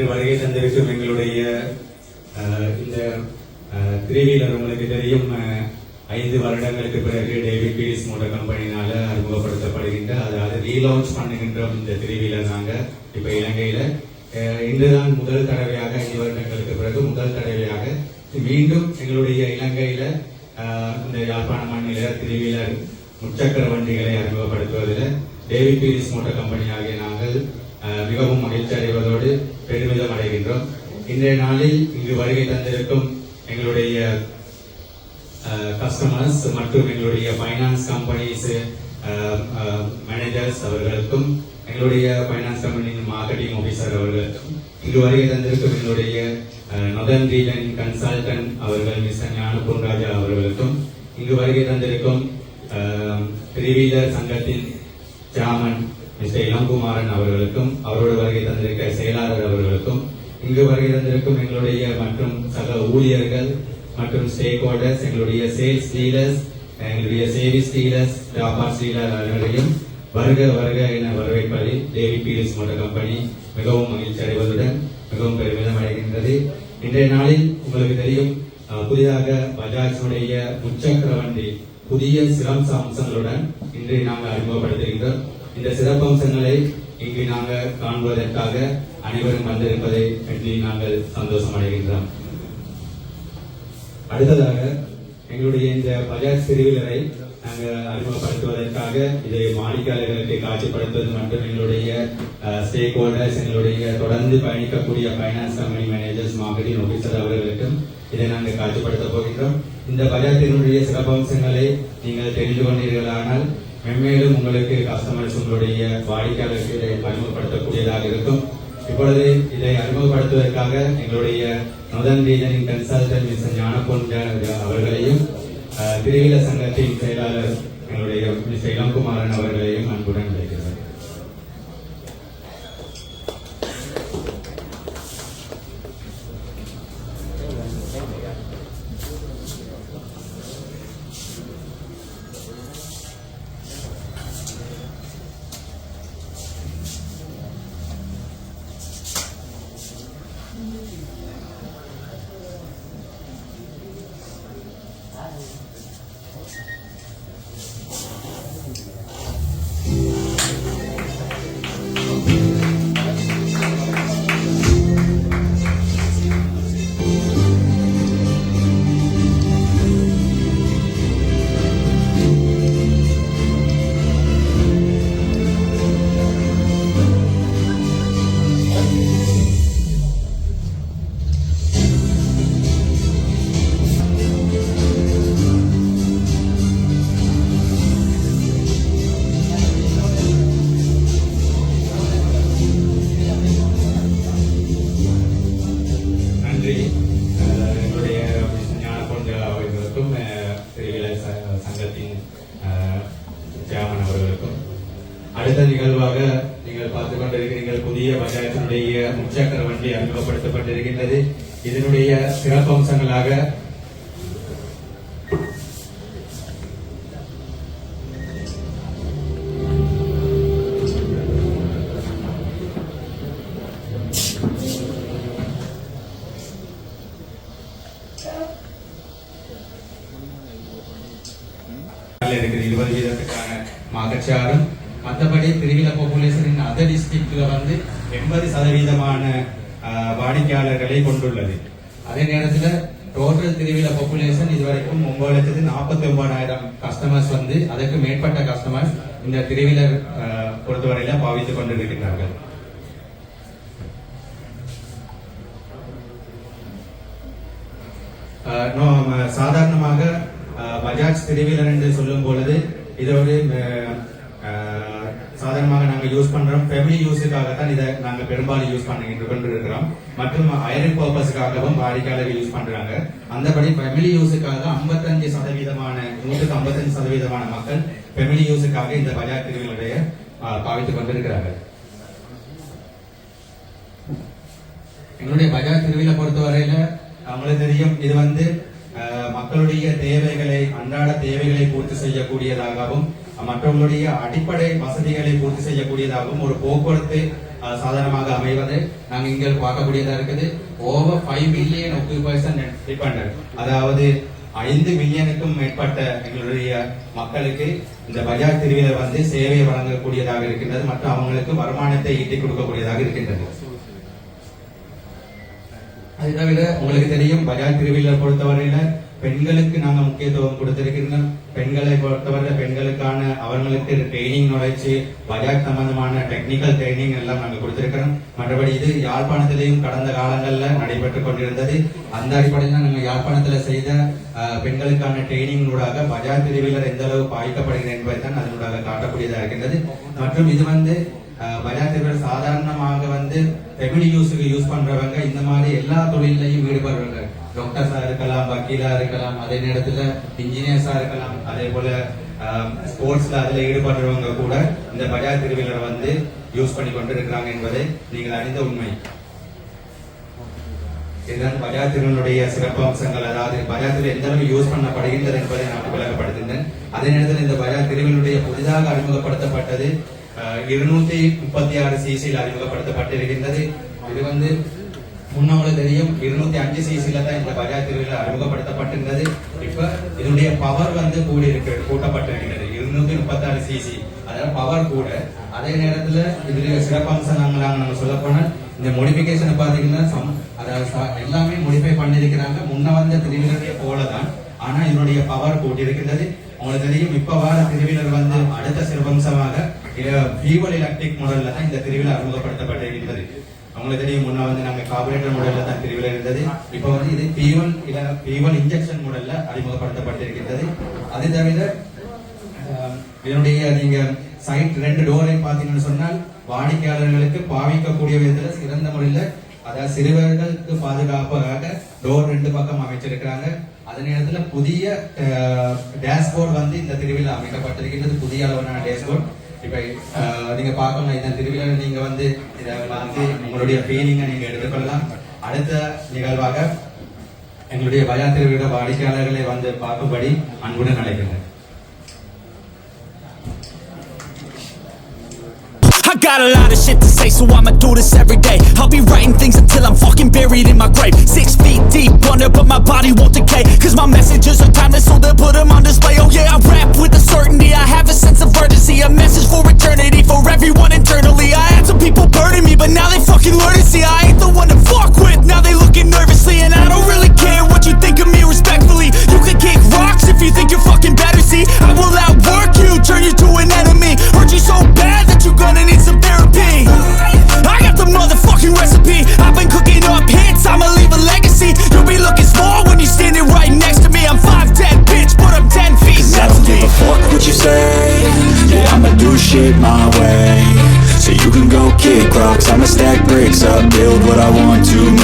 இன்று வருகை தந்திருக்கும் எங்களுடைய இந்த திரிவீலர் உங்களுக்கு தெரியும் ஐந்து வருடங்களுக்கு பிறகு டேவிட் பீஸ் மோட்டர் கம்பெனினால அறிமுகப்படுத்தப்படுகின்ற அதாவது ரீலான்ச் பண்ணுகின்றோம் இந்த திரிவீலர் நாங்கள் இப்போ இலங்கையில். இன்றுதான் முதல் தடவையாக ஐந்து வருடங்களுக்கு பிறகு முதல் தடவையாக மீண்டும் எங்களுடைய இலங்கையில் இந்த யாழ்ப்பாண மாநில திரிவீலர் முச்சக்கர வண்டிகளை அறிமுகப்படுத்துவதில் டேவிட் பீரிஸ் மோட்டர் கம்பெனி ஆகிய நாங்கள் மிகவும் மகிழ்ச்சி அடைவதோடு இன்றைய நாளில் இங்கு வருகை தந்திருக்கும் எங்களுடைய கஸ்டமர்ஸ் மற்றும் எங்களுடைய ஃபைனான்ஸ் கம்பெனிஸ் மேனேஜர்ஸ் அவர்களுக்கும் எங்களுடைய ஃபைனான்ஸ் கம்பெனியின் மார்க்கெட்டிங் ஆஃபீஸர் அவர்களுக்கும் இங்கு வருகை தந்திருக்கும் எங்களுடைய நொதன் ரீலன் கன்சல்டன்ட் அவர்கள் மிஸ் ஞான பொன்ராஜா அவர்களுக்கும் இங்கு வருகை தந்திருக்கும் திரிவீலர் சங்கத்தின் சாமன் மிஸ்டர் இளங்குமாரன் அவர்களுக்கும் இங்கு வருகிறந்திருக்கும் எங்களுடைய மற்றும் சக ஊழியர்கள் மற்றும் ஸ்டேக் ஹோல்டர்ஸ் எங்களுடைய சேல்ஸ் டீலர்ஸ் எங்களுடைய சேவிஸ் டீலர்ஸ் டாபாஸ் டீலர் அவர்களையும் வருக வருக என வரவேற்பதில் தேவி பீரிஸ் மோட்டர் கம்பெனி மிகவும் மகிழ்ச்சி அடைவதுடன் மிகவும் பெருமிதம் அடைகின்றது. இன்றைய நாளில் உங்களுக்கு தெரியும் புதிதாக பஜாஜுடைய முச்சக்கர வண்டி புதிய சிறப்பு அம்சங்களுடன் இன்று நாங்கள் அறிமுகப்படுத்துகின்றோம். இந்த சிறப்பு அம்சங்களை இங்கு நாங்கள் காண்பதற்காக அனைவரும் வந்திருப்பதை எண்ணி நாங்கள் சந்தோஷம் அடைகின்றோம் அடுத்ததாக எங்களுடைய இந்த பஜார் சிறுவிலரை நாங்கள் அறிமுகப்படுத்துவதற்காக இதை வாடிக்கையாளர்களுக்கு காட்சிப்படுத்துவது மற்றும் எங்களுடைய ஸ்டேக் ஹோல்டர்ஸ் எங்களுடைய தொடர்ந்து பயணிக்கக்கூடிய finance company managers marketing officer அவர்களுக்கும் இதை நாங்கள் காட்சிப்படுத்த போகின்றோம். இந்த பஜாஜினுடைய சிறப்பம்சங்களை நீங்கள் தெரிந்து கொண்டீர்களானால் மென்மேலும் உங்களுக்கு கஸ்டமர்ஸ் உங்களுடைய வாடிக்கையாளருக்கு இதை அறிமுகப்படுத்தக்கூடியதாக இருக்கும். இப்பொழுது இதை அறிமுகப்படுத்துவதற்காக எங்களுடைய நொதன் ரீஜனின் கன்சல்டன் மிஸ் ஞானபொன்ற அவர்களையும் திருவிழ சங்கத்தின் செயலாளர் எங்களுடைய மிஸ் இளங்குமாரன் அவர்களையும் அன்புடன் அடுத்த நிகழ்வாக நீங்கள் பார்த்துக் கொண்டிருக்கிறீர்கள். புதிய பஞ்சாயத்தினுடைய முச்சக்கர வண்டி அறிமுகப்படுத்தப்பட்டிருக்கின்றது. இதனுடைய சிறப்பம்சங்களாக இருக்குது இருபது வீதத்துக்கான மகச்சாரம் மற்றபடி திருவிழா பாப்புலேஷனின் அதர் டிஸ்ட்ரிக்ட்ல வந்து எண்பது சதவீதமான வாடிக்கையாளர்களை கொண்டுள்ளது. அதே நேரத்தில் டோட்டல் திருவிழா பாப்புலேஷன் இதுவரைக்கும் ஒன்பது லட்சத்து நாற்பத்தி ஒன்பதாயிரம் கஸ்டமர்ஸ் வந்து அதற்கு மேற்பட்ட கஸ்டமர்ஸ் இந்த திருவிழா பொறுத்தவரையில பாவித்துக் கொண்டிருக்கிறார்கள் சாதாரணமாக பஜாஜ் திருவிழர் என்று சொல்லும் பொழுது இது ஒரு சாதாரணமாக நாங்கள் யூஸ் பண்றோம். ஃபேமிலி யூஸுக்காகத்தான் இதை நாங்கள் பெரும்பாலும் யூஸ் பண்ணிட்டு கொண்டிருக்கிறோம் மற்றும் ஐரன் பர்பஸுக்காகவும் வாடிக்கையாளர்கள் யூஸ் பண்றாங்க. அந்தபடி ஃபேமிலி யூஸுக்காக 55% சதவீதமான நூற்றுக்கு 55% சதவீதமான மக்கள் ஃபேமிலி யூஸுக்காக இந்த பஜார் திருவிழைய பாவித்துக் கொண்டிருக்கிறார்கள். எங்களுடைய பஜார் திருவிழா பொறுத்தவரையில அவங்களுக்கு தெரியும் இது வந்து மக்களுடைய தேவைகளை அன்றாட தேவைகளை பூர்த்தி செய்யக்கூடியதாகவும் மற்றவங்களுடைய அடிப்படை வசதிகளை பூர்த்தி செய்யக்கூடியதாகவும் ஒரு போக்குவரத்து சாதனமாக சாதாரணமாக அமைவது நாங்கள் இங்கே பார்க்கக்கூடியதாக இருக்குது. Over five million occupation defender அதாவது ஐந்து மில்லியனுக்கும் மேற்பட்ட எங்களுடைய மக்களுக்கு இந்த பஜார் திருவிழா வந்து சேவை வழங்கக்கூடியதாக இருக்கின்றது. மற்றும் அவங்களுக்கு வருமானத்தை ஈட்டிக் கொடுக்கக்கூடியதாக இருக்கின்றது. அது தவிர உங்களுக்கு தெரியும் பஜார் திருவிழா பொறுத்தவரையில பெண்களுக்கு நாங்க முக்கியத்துவம் கொடுத்திருக்கிறோம் பெண்களை பொறுத்தவரை பெண்களுக்கான அவர்களுக்கு ட்ரைனிங் நுழைச்சு பஜாஜ் சம்பந்தமான டெக்னிக்கல் ட்ரைனிங் எல்லாம் நாங்கள் கொடுத்திருக்கிறோம். மற்றபடி இது யாழ்ப்பாணத்திலையும் கடந்த காலங்களில் நடைபெற்று கொண்டிருந்தது. அந்த அடிப்படையில் நாங்கள் யாழ்ப்பாணத்துல செய்த பெண்களுக்கான ட்ரைனிங் ஊடாக பஜாஜ் பிரிவினர் எந்த அளவு பாதிக்கப்படுகிறது என்பதை தான் அதனூடாக காட்டக்கூடியதாக இருக்கின்றது. மற்றும் இது வந்து அஹ், பஜாஜ் திருவிழா சாதாரணமாக வந்து பெமினி யூஸுக்கு யூஸ் பண்றவங்க இந்த மாதிரி எல்லா தொழிலையும் ஈடுபடுறவங்க டாக்டர்ஸா இருக்கலாம் வக்கீலா இருக்கலாம் அதே நேரத்துல இன்ஜினியர்ஸா இருக்கலாம். அதே போல ஸ்போர்ட்ஸ்ல அதுல ஈடுபடுறவங்க கூட இந்த பஜார் திருவிழா வந்து யூஸ் பண்ணி கொண்டு இருக்கிறாங்க என்பதை நீங்கள் அறிந்த உண்மை. இதுதான் பஜார் திருவினுடைய சிறப்பு அம்சங்கள். அதாவது பஜார் திரு எந்த அளவு யூஸ் பண்ணப்படுகின்றது என்பதை நான் விளக்கப்படுத்துகிறேன் அதே நேரத்தில் இந்த பஜார் திருவினுடைய புதிதாக அறிமுகப்படுத்தப்பட்டது இருநூத்தி முப்பத்தி ஆறு சிசியில் அறிமுகப்படுத்தப்பட்டிருக்கின்றது. இது வந்து முன்னவங்களுக்கு தெரியும். இருநூத்தி அஞ்சு சிசில தான் இந்த பஜாஜ் திருவிழா அறிமுகப்படுத்தப்பட்டிருந்தது. இப்ப இதனுடைய பவர் வந்து கூடி இருக்கு கூட்டப்பட்டிருக்கிறது. இருநூத்தி முப்பத்தி ஆறு சிசி அதாவது பவர் கூட. அதே நேரத்துல இதுல சிறப்பம்சம் நம்ம சொல்ல போனால் இந்த மோடிபிகேஷனை பாத்தீங்கன்னா சம் அதாவது எல்லாமே மோடிஃபை பண்ணியிருக்கிறாங்க. முன்ன வந்த திருவிழாவே போலதான். ஆனா இதனுடைய பவர் கூட்டி இருக்கின்றது உங்களுக்கு தெரியும் இப்ப வார திருவிழர் வந்து அடுத்த சிறப்பம்சமாக ஃபியூவல் எலக்ட்ரிக் மாடல்ல தான் இந்த திருவிழா அறிமுகப்படுத்தப்பட்டிருக்கின்றது. உங்களுக்கு தெரியும். முன்ன வந்து நாங்கள் கார்பரேட்டர் மாடல்ல தான் திருவிழா இருந்தது. இப்போ வந்து இது ஃபியூவல் ஃபியூவல் இன்ஜெக்ஷன் மாடல்ல அறிமுகப்படுத்தப்பட்டிருக்கின்றது. அது தவிர இதனுடைய நீங்கள் சைட் ரெண்டு டோரை பார்த்தீங்கன்னு சொன்னால் வாடிக்கையாளர்களுக்கு பாவிக்கக்கூடிய விதத்தில் சிறந்த முறையில் அதாவது சிறுவர்களுக்கு பாதுகாப்பாக டோர் ரெண்டு பக்கம் அமைச்சிருக்கிறாங்க. அதே நேரத்தில் புதிய டேஷ்போர்ட் வந்து இந்த திருவிழா அமைக்கப்பட்டிருக்கின்றது. புதிய அளவான டேஷ்போர்ட் இப்ப ஆஹ், நீங்க பார்க்கலாம் இந்த திருவிழா நீங்க வந்து இதை வந்து உங்களுடைய ஃபீலிங்கை நீங்க எடுத்துக்கொள்ளலாம் அடுத்த நிகழ்வாக எங்களுடைய பயா திருவிழா வாடிக்கையாளர்களை வந்து பார்க்கும்படி அன்புடன் அழைக்கிறேன் I got a lot of shit to say, so I'ma do this every day. I'll be writing things until I'm fucking buried in my grave. Six feet deep under, but my body won't decay. Cause my messages are timeless, so they'll put them on display. Oh yeah, I rap with a certainty. a message for eternity, for everyone internally. I had some people burning me, but now they fucking learn to see I up, build what I want to